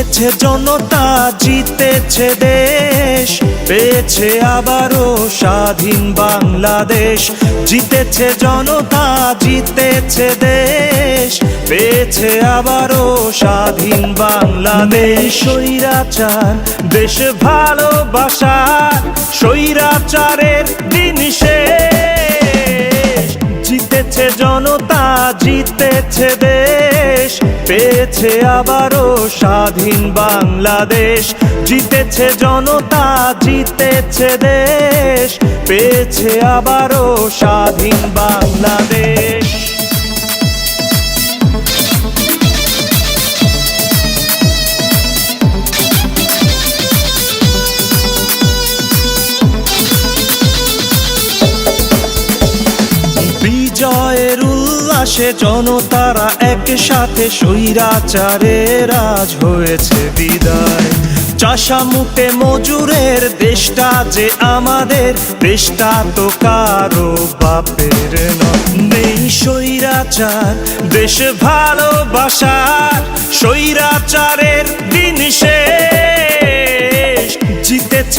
জিতেছে জনতা, জিতেছে দেশ। পেয়েছে আবারও স্বাধীন বাংলাদেশ। জিতেছে জনতা, জিতেছে দেশ। পেয়েছে আবারও স্বাধীন বাংলাদেশ। স্বৈরাচার, দেশ ভালোবাসার স্বৈরাচারের দিন শেষ। জিতেছে জনতা জিতেছে দেশ, পেয়েছে আবারও স্বাধীন বাংলাদেশ। জিতেছে জনতা, জিতেছে দেশ, পেয়েছে আবারও স্বাধীন বাংলাদেশ। বিজয়ের উল্লাসে জনতারা একসাথে স্বৈরাচারের আজ হয়েছে বিদায় চাষা মুটে মজুরের দেশটা যে আমাদের, দেশটা তো কারও বাপের। নেই স্বৈরাচার, দেশ ভালোবাসার, স্বৈরাচারের দিন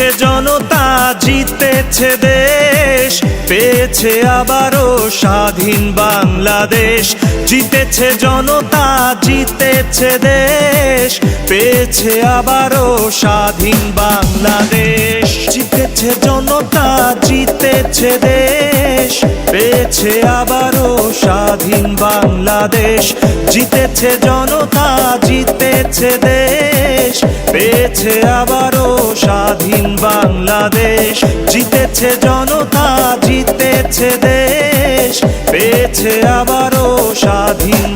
জিতেছে জনতা, জিতেছে দেশ, পেয়েছে আবারও স্বাধীন বাংলাদেশ। জিতেছে জনতা, জিতেছে দেশ, পেয়েছে আবারও স্বাধীন বাংলাদেশ। জিতেছে জনতা, জিতেছে দেশ, পেয়েছে আবারও স্বাধীন বাংলাদেশ। জিতেছে জনতা, জিতেছে দেশ, পেয়েছে আবারও স্বাধীন বাংলাদেশ। জিতেছে জনতা জিতেছে দেশ। পেয়েছে আবারও স্বাধীন